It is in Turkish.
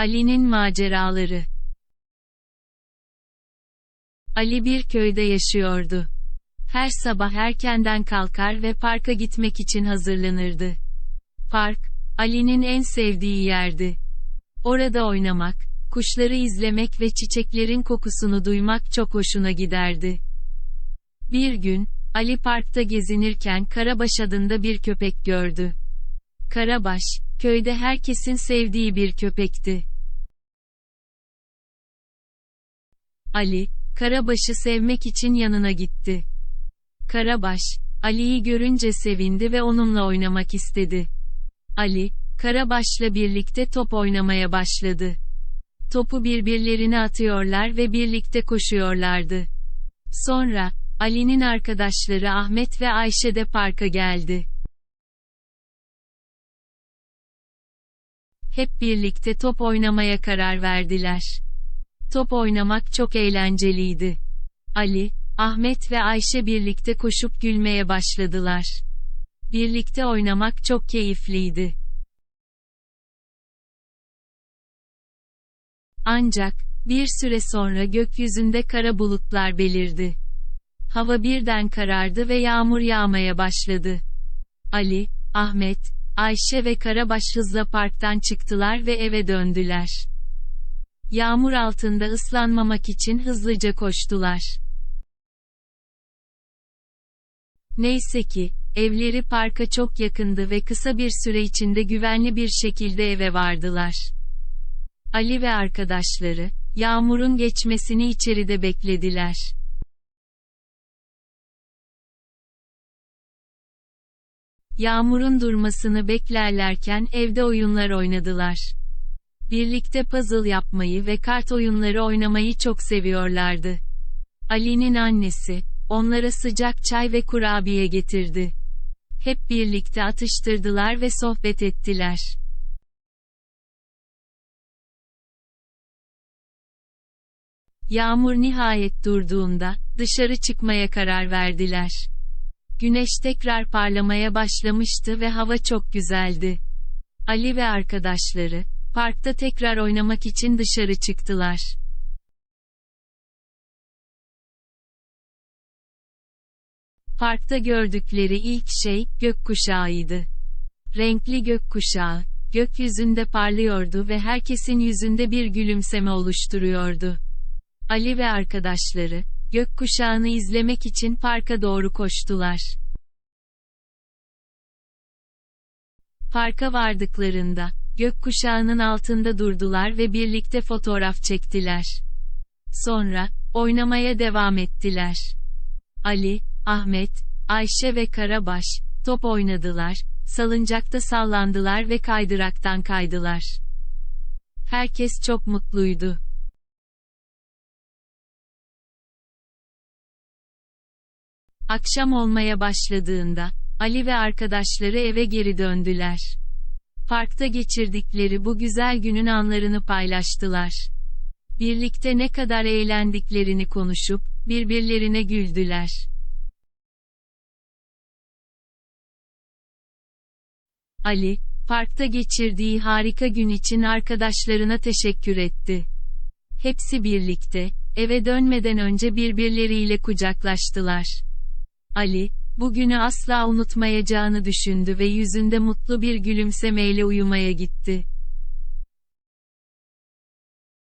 Ali'nin maceraları Ali bir köyde yaşıyordu. Her sabah erkenden kalkar ve parka gitmek için hazırlanırdı. Park, Ali'nin en sevdiği yerdi. Orada oynamak, kuşları izlemek ve çiçeklerin kokusunu duymak çok hoşuna giderdi. Bir gün, Ali parkta gezinirken Karabaş adında bir köpek gördü. Karabaş, köyde herkesin sevdiği bir köpekti. Ali, Karabaş'ı sevmek için yanına gitti. Karabaş, Ali'yi görünce sevindi ve onunla oynamak istedi. Ali, Karabaş'la birlikte top oynamaya başladı. Topu birbirlerine atıyorlar ve birlikte koşuyorlardı. Sonra, Ali'nin arkadaşları Ahmet ve Ayşe de parka geldi. Hep birlikte top oynamaya karar verdiler. Top oynamak çok eğlenceliydi. Ali, Ahmet ve Ayşe birlikte koşup gülmeye başladılar. Birlikte oynamak çok keyifliydi. Ancak, bir süre sonra gökyüzünde kara bulutlar belirdi. Hava birden karardı ve yağmur yağmaya başladı. Ali, Ahmet, Ayşe ve Karabaş hızla parktan çıktılar ve eve döndüler. Yağmur altında ıslanmamak için hızlıca koştular. Neyse ki, evleri parka çok yakındı ve kısa bir süre içinde güvenli bir şekilde eve vardılar. Ali ve arkadaşları, yağmurun geçmesini içeride beklediler. Yağmurun durmasını beklerlerken evde oyunlar oynadılar. Birlikte puzzle yapmayı ve kart oyunları oynamayı çok seviyorlardı. Ali'nin annesi, onlara sıcak çay ve kurabiye getirdi. Hep birlikte atıştırdılar ve sohbet ettiler. Yağmur nihayet durduğunda, dışarı çıkmaya karar verdiler. Güneş tekrar parlamaya başlamıştı ve hava çok güzeldi. Ali ve arkadaşları, parkta tekrar oynamak için dışarı çıktılar. Parkta gördükleri ilk şey, gökkuşağıydı. Renkli gökkuşağı, gökyüzünde parlıyordu ve herkesin yüzünde bir gülümseme oluşturuyordu. Ali ve arkadaşları, gökkuşağını izlemek için parka doğru koştular. Parka vardıklarında, gökkuşağının altında durdular ve birlikte fotoğraf çektiler. Sonra, oynamaya devam ettiler. Ali, Ahmet, Ayşe ve Karabaş, top oynadılar, salıncakta sallandılar ve kaydıraktan kaydılar. Herkes çok mutluydu. Akşam olmaya başladığında, Ali ve arkadaşları eve geri döndüler. Parkta geçirdikleri bu güzel günün anlarını paylaştılar. Birlikte ne kadar eğlendiklerini konuşup, birbirlerine güldüler. Ali, parkta geçirdiği harika gün için arkadaşlarına teşekkür etti. Hepsi birlikte, eve dönmeden önce birbirleriyle kucaklaştılar. Ali, bugünü asla unutmayacağını düşündü ve yüzünde mutlu bir gülümsemeyle uyumaya gitti.